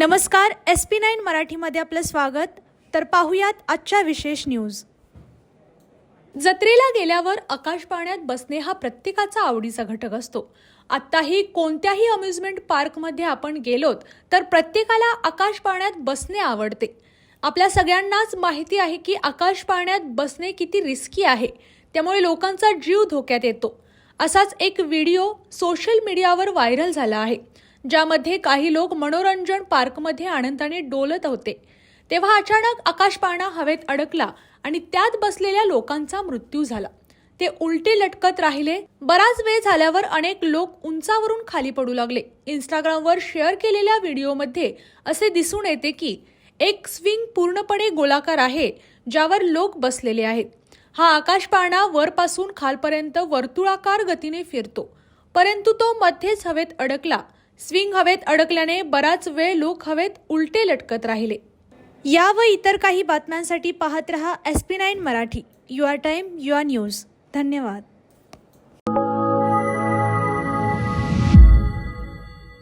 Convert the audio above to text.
नमस्कार S P nine मराठीमध्ये आपलं स्वागत. तर पाहुयात आजच्या विशेष न्यूज जत्रेला गेल्यावर आकाश पाण्यात बसणे हा प्रत्येकाचा आवडीचा घटक असतो. आत्ताही कोणत्याही अम्युजमेंट पार्कमध्ये आपण गेलोत तर प्रत्येकाला आकाश पाण्यात बसणे आवडते. आपल्या सगळ्यांनाच माहिती आहे की आकाश पाण्यात बसणे किती रिस्की आहे. त्यामुळे लोकांचा जीव धोक्यात येतो. असाच एक व्हिडिओ सोशल मीडियावर व्हायरल झाला आहे. ज्यामध्ये काही लोक मनोरंजन पार्कमध्ये आनंदाने डोलत होते. तेव्हा अचानक आकाशपाळणा हवेत अडकला आणि त्यात बसलेल्या लोकांचा मृत्यू झाला. ते उलटे लटकत राहिले. बराच वेळ झाल्यावर अनेक लोक उंचावरून खाली पडू लागले. इंस्टाग्रामवर शेअर केलेल्या व्हिडिओमध्ये असे दिसून येते की एक स्विंग पूर्णपणे गोलाकार आहे ज्यावर लोक बसलेले आहेत. हा आकाशपाळणा वरपासून खालपर्यंत वर्तुळाकार गतीने फिरतो. परंतु तो मध्येच हवेत अडकला. स्विंग हवेत अडकल्याने बराच वेळ लोक हवेत उलटे लटकत राहिले. या व इतर काही बातम्यांसाठी पाहत रहा S P nine Marathi. Your time your news धन्यवाद.